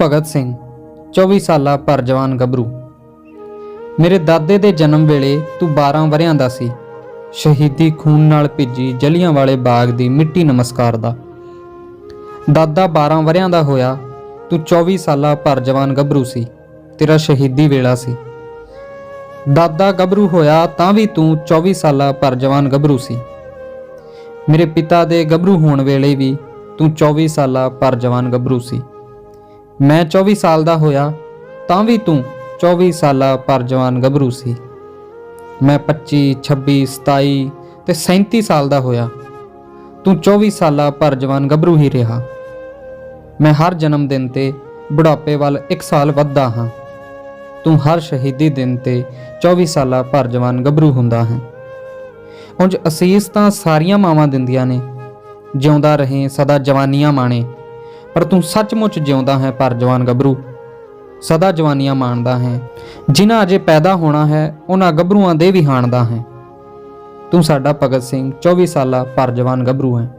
ਭਗਤ ਸਿੰਘ 24 ਸਾਲਾ ਪਰ ਜਵਾਨ ਗੱਭਰੂ। ਮੇਰੇ ਦਾਦੇ ਦੇ ਜਨਮ ਵੇਲੇ ਤੂੰ 12 ਵਰਿਆਂ ਦਾ ਸੀ। ਸ਼ਹੀਦੀ ਖੂਨ ਨਾਲ ਭਿੱਜੀ ਜਲੀਆਂ ਵਾਲੇ ਬਾਗ ਦੀ ਮਿੱਟੀ ਨਮਸਕਾਰ ਦਾ। ਦਾਦਾ 12 ਵਰਿਆਂ ਦਾ ਹੋਇਆ, ਤੂੰ 24 ਸਾਲਾ ਪਰ ਜਵਾਨ ਗੱਭਰੂ ਸੀ, ਤੇਰਾ ਸ਼ਹੀਦੀ ਵੇਲਾ ਸੀ। ਦਾਦਾ ਗੱਭਰੂ ਹੋਇਆ ਤਾਂ ਵੀ ਤੂੰ 24 ਸਾਲਾ ਪਰ ਜਵਾਨ ਗੱਭਰੂ ਸੀ। ਮੇਰੇ ਪਿਤਾ ਦੇ ਗੱਭਰੂ ਹੋਣ ਵੇਲੇ ਵੀ ਤੂੰ 24 ਸਾਲਾ ਪਰ ਜਵਾਨ ਗੱਭਰੂ ਸੀ। ਮੈਂ 24 ਸਾਲ ਦਾ ਹੋਇਆ, ਤਾਂ ਵੀ ਤੂੰ 24 ਸਾਲਾ ਪਰ ਜਵਾਨ ਗੱਭਰੂ ਸੀ। ਮੈਂ 25 26 27 ਤੇ 37 ਸਾਲ ਦਾ ਹੋਇਆ। ਤੂੰ 24 ਸਾਲਾ ਪਰ ਜਵਾਨ ਗੱਭਰੂ ਹੀ ਰਿਹਾ। ਮੈਂ ਹਰ ਜਨਮ ਦਿਨ ਤੇ ਬੁਢਾਪੇ ਵੱਲ 1 ਸਾਲ ਵੱਧਦਾ ਹਾਂ। ਤੂੰ ਹਰ ਸ਼ਹੀਦੀ ਦਿਨ ਤੇ 24 ਸਾਲਾ ਪਰ ਜਵਾਨ ਗੱਭਰੂ ਹੁੰਦਾ ਹੈ। ਉਂਝ ਅਸੀਸ ਤਾਂ ਸਾਰੀਆਂ ਮਾਵਾਂ ਦਿੰਦੀਆਂ ਨੇ, ਜਿਉਂਦਾ ਰਹੇ ਸਦਾ ਜਵਾਨੀਆਂ ਮਾਣੇ। ਪਰ ਤੂੰ ਸੱਚਮੁੱਚ ਜਿਉਂਦਾ ਹੈ ਪਰ ਜਵਾਨ ਗੱਭਰੂ। ਸਦਾ ਜਵਾਨੀਆਂ ਮਾਣਦਾ ਹੈ। ਜਿਨ੍ਹਾਂ ਅਜੇ ਪੈਦਾ ਹੋਣਾ ਹੈ, ਉਹਨਾਂ ਗੱਭਰੂਆਂ ਦੇ ਵੀ ਹਾਣਦਾ ਹੈ। ਤੂੰ ਸਾਡਾ ਭਗਤ ਸਿੰਘ 24 ਸਾਲਾ ਪਰ ਜਵਾਨ ਗੱਭਰੂ ਹੈ।